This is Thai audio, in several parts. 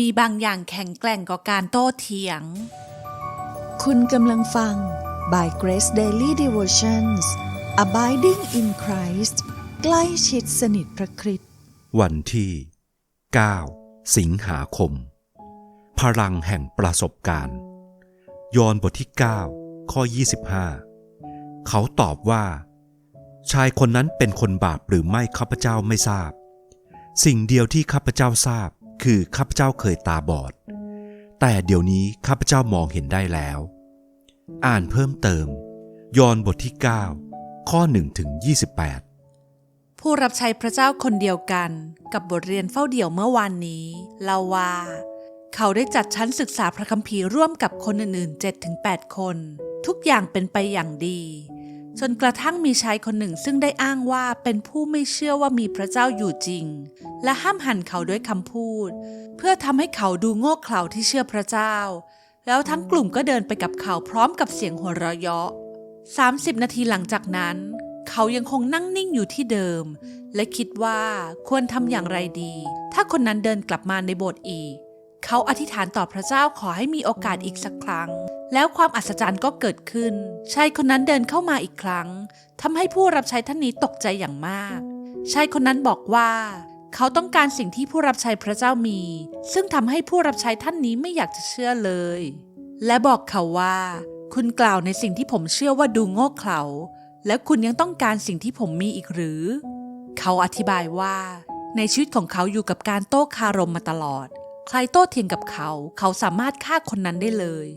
มีบางอย่างแข็งแกร่งกว่าการโต้เถียง คุณกำลังฟัง by Grace Daily Devotions Abiding in Christ ใกล้ชิดสนิทพระคริสต์วันที่ 9 สิงหาคม พลังแห่งประสบการณ์ ยอห์นบทที่ 9 ข้อ 25 เขาตอบว่า ชายคนนั้นเป็นคนบาปหรือไม่ข้าพเจ้าไม่ทราบ สิ่งเดียวที่ข้าพเจ้าทราบ คือข้าพเจ้าเคยตาบอด แต่เดี๋ยวนี้ข้าพเจ้ามองเห็นได้แล้ว อ่านเพิ่มเติม ยอห์นบทที่ 9 ข้อ1ถึง28 ผู้รับใช้พระเจ้าคนเดียวกันกับบทเรียนเฝ้าเดี่ยวเมื่อวานนี้เล่าว่า เขาได้จัดชั้นศึกษาพระคัมภีร์ร่วมกับคนอื่นๆ7-8 คน ทุกอย่างเป็นไปอย่างดี จนกระทั่งมีชายคนหนึ่งซึ่งได้อ้างว่าเป็นผู้ไม่เชื่อว่ามีพระเจ้าอยู่จริง และห้ามหันเขาด้วยคำพูด เพื่อทำให้เขาดูโง่เขลาที่เชื่อพระเจ้า แล้วทั้งกลุ่มก็เดินไปกับเขาพร้อมกับเสียงหัวเราะเยาะ30 นาทีหลังจากนั้น เขายังคงนั่งนิ่งอยู่ที่เดิม และคิดว่าควรทำอย่างไรดี ถ้าคนนั้นเดินกลับมาในโบสถ์อีก เขาอธิษฐานต่อพระเจ้าขอให้มีโอกาสอีกสักครั้ง แล้วความอัศจรรย์ก็เกิดขึ้น ชายคนนั้นเดินเข้ามาอีกครั้งทำให้ผู้รับใช้ท่านนี้ตกใจอย่างมาก ชายคนนั้นบอกว่า เขาต้องการสิ่งที่ผู้รับใช้พระเจ้ามี ซึ่งทำให้ผู้รับใช้ท่านนี้ไม่อยากจะเชื่อเลย และบอกเขาว่า คุณกล่าวในสิ่งที่ผมเชื่อว่าดูโง่เขลาและคุณยังต้องการสิ่งที่ผมมีอีกหรือ เขาอธิบายว่า ในชีวิตของเขาอยู่กับการโต้คารมมาตลอด ใครโต้เถียงกับเขา เขาสามารถฆ่าคนนั้นได้เลย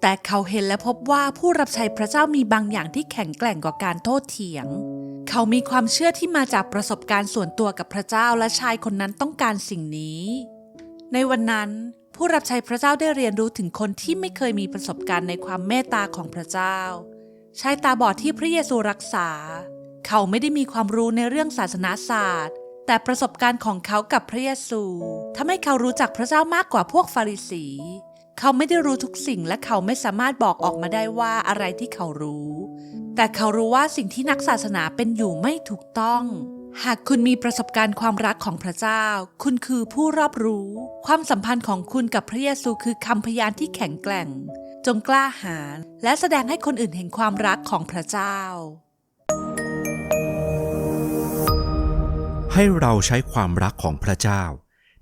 แต่เขาเห็นและพบว่าผู้รับใช้พระเจ้ามีบางอย่างที่แข็งแกร่งกว่าการโต้เถียง เขามีความเชื่อที่มาจากประสบการณ์ส่วนตัวกับพระเจ้าและชายคนนั้นต้องการสิ่งนี้ ในวันนั้นผู้รับใช้พระเจ้าได้เรียนรู้ถึงคนที่ไม่เคยมีประสบการณ์ในความเมตตาของพระเจ้า ชายตาบอดที่พระเยซูรักษา เขาไม่ได้มีความรู้ในเรื่องศาสนาศาสตร์ แต่ประสบการณ์ของเขากับพระเยซูทำให้เขารู้จักพระเจ้ามากกว่าพวกฟาริสี เขาไม่ได้รู้ทุกสิ่งและเขาไม่สามารถบอกออกมาได้ว่าอะไรที่เขารู้ แต่เขารู้ว่าสิ่งที่นักศาสนาเป็นอยู่ไม่ถูกต้อง หากคุณมีประสบการณ์ความรักของพระเจ้า คุณคือผู้รอบรู้ ความสัมพันธ์ของคุณกับพระเยซูคือคำพยานที่แข็งแกร่ง จงกล้าหาญและแสดงให้คนอื่นเห็นความรักของพระเจ้า ให้เราใช้ความรักของพระเจ้า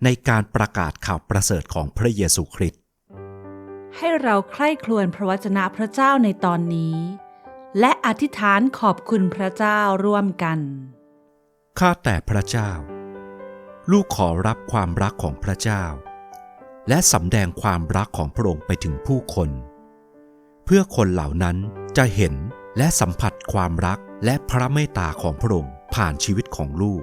ในการประกาศข่าวประเสริฐของพระเยซูคริสต์ให้เราใคร่ครวญพระวจนะพระเจ้าในตอนนี้ และอธิษฐานขอบคุณพระเจ้าร่วมกันข้าแต่พระเจ้า ลูกขอรับความรักของพระเจ้า และสำแดงความรักของพระองค์ไปถึงผู้คน เพื่อคนเหล่านั้นจะเห็นและสัมผัสความรักและพระเมตตาของพระองค์ผ่านชีวิตของลูก